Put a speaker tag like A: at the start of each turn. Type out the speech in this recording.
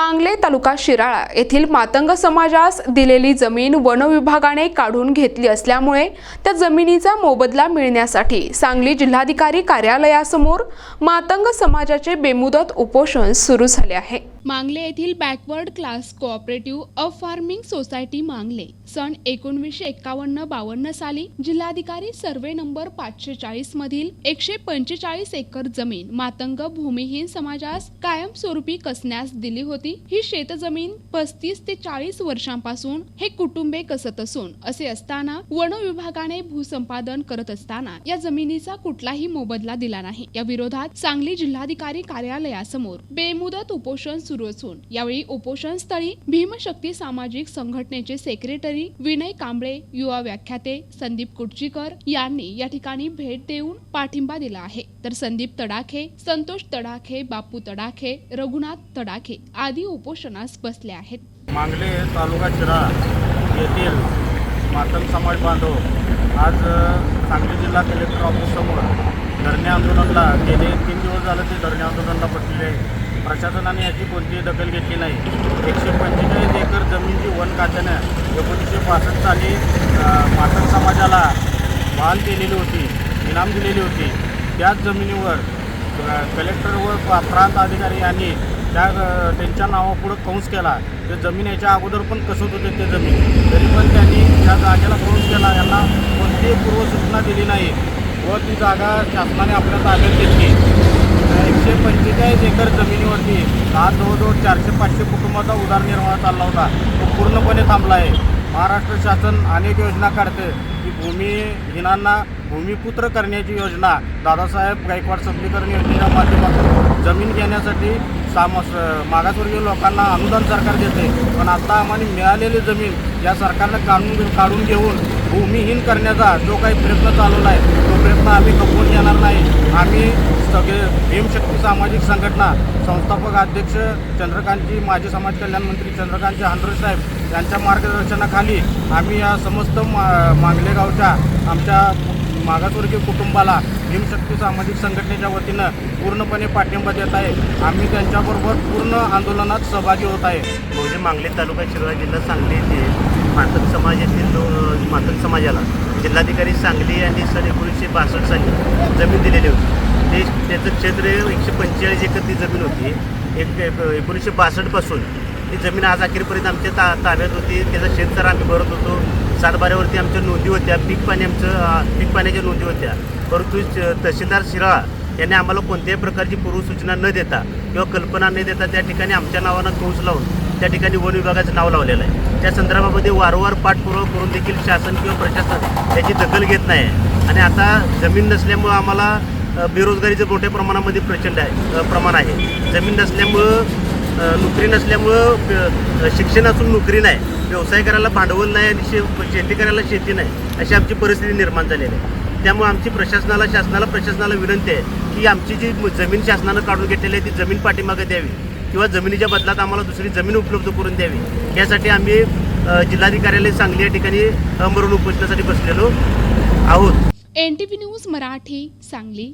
A: मांगले तालुका शिराळा येथील मातंग समाजास दिलेली जमीन वनविभागाने काढून घेतली असल्यामुळे त्या जमिनीचा मोबदला मिळण्यासाठी सांगली जिल्हाधिकारी कार्यालयासमोर मातंग समाजाचे बेमुदत उपोषण सुरू झाले आहे. मांगले येथील backward class cooperative a farming society Mangle. सन एकोणवीसशे एक्कावन्न बावन्न साली जिल्हाधिकारी सर्वे नंबर पाचशे चाळीस मधील एकशे पंचेचाळीस एकर जमीन मातंग भूमिहीन समाजास कायमस्वरूपी कसण्यास दिली होती. ही शेतजमीन पस्तीस ते चाळीस वर्षांपासून हे कुटुंबे कसत असून असे असताना वन विभागाने भूसंपादन करत असताना या जमिनीचा कुठलाही मोबदला दिला नाही. या विरोधात सांगली जिल्हाधिकारी कार्यालयासमोर बेमुदत उपोषण सुरू असून यावेळी उपोषणस्थळी भीमशक्ती सामाजिक संघटनेचे सेक्रेटरी विनय कांबळे युवा व्याख्याते संदीप कुटचीकर यांनी या ठिकाणी भेट देऊन पाठिंबा दिला आहे. तर संदीप तडाखे संतोष तडाखे बापू तडाखे रघुनाथ तडाखे आदी उपोषणास बसले आहेत.
B: मांगले तालुका शिराळा येथील मातंग समाज बांधव आज सांगली जिल्हा कलेक्टर ऑफिससमोर धरणे आंदोलनाला गेले. तीन दिवस झालं ते धरणे आंदोलनाला बसलेले आहे प्रशासनाने याची कोणतीही दखल घेतली नाही. एकशे पंचेचाळीस एकर जमीन जी वन खात्यानं एकोणीसशे पासष्ट साली अ, मातंग समाजाला बहाल केलेली होती इनाम दिलेली होती. त्याच जमिनीवर कलेक्टर व प्रांत अधिकारी यांनी त्या त्यांच्या नावापुढं कंस केला. ते जमीन याच्या अगोदर पण कसत होते ते जमीन. तरी पण त्यांनी त्या जागेला कंस केला. यांना कोणतीही पूर्वसूचना दिली नाही व ती जागा शासनाने आपल्या ताब्यात घेतली. एकशे पंचेचाळीस एकर जमिनीवरती दहा जवळजवळ चारशे पाचशे कुटुंबाचा उदरनिर्वाह चालला होता. तो पूर्णपणे थांबला आहे. महाराष्ट्र शासन अनेक योजना काढते. की भूमिहीनांना भूमिपुत्र करण्याची योजना दादासाहेब गायकवाड सबलीकरण योजनेच्या माध्यमातून जमीन घेण्यासाठी साम मागासवर्गीय लोकांना अनुदान सरकार देते. पण आता आम्हाला मिळालेली जमीन या सरकारनं काढून काढून घेऊन भूमिहीन करण्याचा जो काही प्रयत्न चालवला आहे तो प्रयत्न आम्ही खपवून घेणार नाही. आम्ही सगळे भीमशक्ती सामाजिक संघटना संस्थापक अध्यक्ष चंद्रकांतजी माजी समाज कल्याण मंत्री चंद्रकांतजी हांद्रे साहेब यांच्या मार्गदर्शनाखाली आम्ही या समस्त मा मांगलेगावच्या आमच्या मागासवर्गीय कुटुंबाला भीमशक्ती सामाजिक संघटनेच्या वतीनं पूर्णपणे पाठिंबा देत आहे. आम्ही त्यांच्याबरोबर पूर्ण आंदोलनात सहभागी होत आहे.
C: बहुजन मांगले तालुका शिरोळा जिल्हा सांगली येथे मातक समाज येथील मातक समाजाला जिल्हाधिकारी सांगली यांनी सन एकोणीसशे बासष्ट साली जमीन दिलेली होती. ते त्याचं क्षेत्र एकशे पंचेचाळीस एकर ती जमीन होती. एक एकोणीसशे बासष्टपासून ती जमीन आज अखेरपर्यंत आमच्या ता ताब्यात होती. त्याचा शेतकरी आम्ही भरत होतो. सातबाऱ्यावरती आमच्या नोंदी होत्या. पीक पाणी आमचं पीक पाण्याच्या नोंदी होत्या. परंतु तहसीलदार शिराळा यांनी आम्हाला कोणत्याही प्रकारची पूर्वसूचना न देता किंवा कल्पना न देता त्या ठिकाणी आमच्या नावानं कंस लावून त्या ठिकाणी वन विभागाचं नाव लावलेलं आहे. त्या संदर्भामध्ये वारंवार पाठपुरावा करून देखील शासन किंवा प्रशासन त्याची दखल घेत नाही. आणि आता जमीन नसल्यामुळं आम्हाला बेरोजगारीचं मोठ्या प्रमाणामध्ये प्रचंड आहे प्रमाण आहे. जमीन नसल्यामुळं नोकरी नसल्यामुळं शिक्षण असून नोकरी नाही व्यवसाय करायला भांडवल नाही आणि शे शेती करायला शेती नाही अशी आमची परिस्थिती निर्माण झालेली आहे. त्यामुळे आमची प्रशासनाला शासनाला प्रशासनाला विनंती आहे की आमची जी जमीन शासनानं काढून घेतलेली आहे ती जमीन पाठीमागे द्यावी. किंवा जमिनीच्या बदलात आम्हाला दुसरी जमीन उपलब्ध करून द्यावी. यासाठी आम्ही जिल्हाधिकाऱ्यालय सांगली या ठिकाणी अमरून उपोषणासाठी बसलेलो आहोत.
A: N T V news Marathi Sangli.